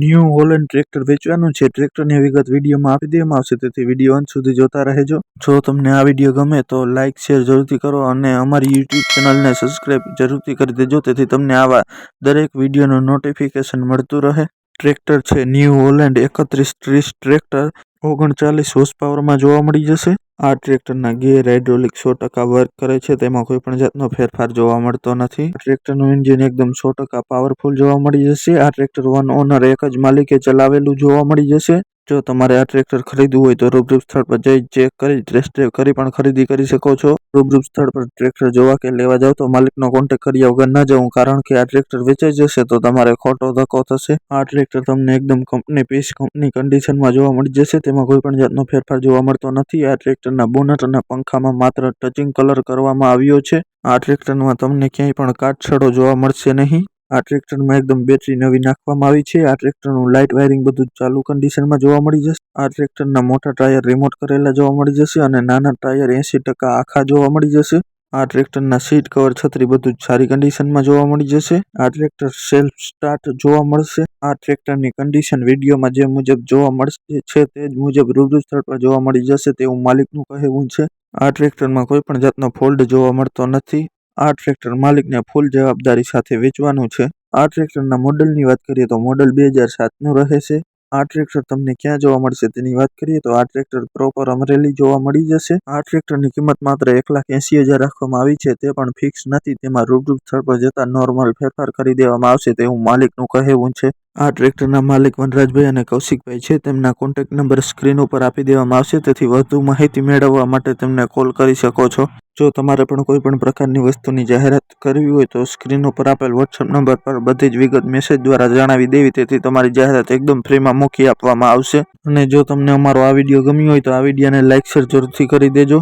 New Holland tractor વેચવાનું છે. ટ્રેક્ટરની વિગત વિડીયોમાં આપી દેવામાં આવશે. તેથી વીડિયો અંત સુધી જોતા રહેજો. જો તમને આ વીડિયો ગમે તો લાઇક શેર જરૂરથી કરો અને અમારી યુટ્યુબ ચેનલને સબસ્ક્રાઇબ જરૂરથી કરી દેજો. તેથી તમને આવા દરેક વિડીયોનું નોટિફિકેશન મળતું રહે. ટ્રેક્ટર છે ન્યૂ હોલેન્ડ એકત્રીસ ત્રીસ ટ્રેક્ટર ઓગણચાલીસ હોર્સ પાવરમાં જોવા મળી જશે. આ ટ્રેક્ટરના ગેર હાઇડ્રોલિક સો ટકા વર્ક કરે છે, તેમાં કોઈ પણ જાતનો ફેરફાર જોવા મળતો નથી. ટ્રેક્ટરનું એન્જિન એકદમ સો ટકા પાવરફુલ જોવા મળી જશે. આ ટ્રેક્ટર વન ઓનર એક જ માલિકે ચલાવેલું જોવા મળી જશે. જો તમારે આ ટ્રેક્ટર ખરીદવું હોય તો રૂબરૂ સ્થળ પર જઈ ચેક કરી, ટેસ્ટ ડ્રાઈવ કરી પણ ખરીદી કરી શકો છો. રૂબરૂ સ્થળ પર ટ્રેક્ટર જોવા કે લેવા જાવ તો માલિકનો કોન્ટેક્ટ કર્યા વગર ન જવું, કારણ કે આ ટ્રેક્ટર વેચાઈ જશે તો તમારે ખોટો ધક્કો થશે. આ ટ્રેક્ટર તમને એકદમ કંપની પીસ કંપની કન્ડિશનમાં જોવા મળી જશે. તેમાં કોઈ પણ જાતનો ફેરફાર જોવા મળતો નથી. આ ટ્રેક્ટરના બોનટ અને પંખામાં માત્ર ટચિંગ કલર કરવામાં આવ્યો છે. આ ટ્રેક્ટરમાં તમને ક્યાંય પણ કાટછડો જોવા મળશે નહીં. આ ટ્રેક્ટરમાં એકદમ બેટરી નવી નાખવામાં આવી છે. આ ટ્રેક્ટરનું લાઇટ વાયરિંગ બધું ચાલુ ચાલુ કન્ડિશનમાં જોવા મળી જશે. આ ટ્રેક્ટરના મોટા ટાયર રિમોટ કરેલા જોવા મળી જશે અને નાના ટાયર એંસી ટકા આખા જોવા મળી જશે. આ ટ્રેક્ટરના સીટ કવર છત્રી બધું સારી સારી કન્ડિશનમાં જોવા મળી જશે. આ ટ્રેક્ટર સેલ્ફ સ્ટાર્ટ જોવા મળશે. આ ટ્રેક્ટરની કન્ડિશન વિડીયોમાં જે મુજબ જોવા મળશે છે તે જ મુજબ રૂબરૂ સ્થળ પર જોવા મળી જશે તેવું માલિકનું કહેવું છે. આ ટ્રેક્ટરમાં કોઈ પણ જાતનો ફોલ્ડ જોવા મળતો નથી. આ ટ્રેક્ટર માલિકને ફૂલ જવાબદારી સાથે વેચવાનું છે. આ ટ્રેક્ટરના મોડલની વાત કરીએ તો મોડલ બે હજાર સાતનું રહે છે. આ ટ્રેક્ટર તમને ક્યાં જોવા મળશે તેની વાત કરીએ તો આ ટ્રેક્ટર પ્રોપર અમરેલી જોવા મળી જશે. આ ટ્રેક્ટરની કિંમત માત્ર એક લાખ એંસી હજાર રાખવામાં આવી છે, તે પણ ફિક્સ નથી. તેમાં રૂબરૂ સ્થળ પર જતા નોર્મલ ફેરફાર કરી દેવામાં આવશે તેવું માલિકનું કહેવું છે. આ ટ્રેક્ટરના માલિક વનરાજભાઈ અને કૌશિકભાઈ છે. તેમના કોન્ટેક્ટ નંબર સ્ક્રીન ઉપર આપી દેવામાં આવશે. તેથી વધુ માહિતી મેળવવા માટે તેમને કોલ કરી શકો છો. જો તમારે પણ કોઈ પણ પ્રકારની વસ્તુની જાહેરાત કરવી હોય તો સ્ક્રીન ઉપર આપેલ વોટ્સઅપ નંબર પર બધી જ વિગત મેસેજ દ્વારા જણાવી દેવી. તેથી તમારી જાહેરાત એકદમ ફ્રીમાં મૂકી આપવામાં આવશે. અને જો તમને અમારો આ વીડિયો ગમ્યો હોય તો આ વિડીયોને લાઇક શેર જરૂરથી કરી દેજો.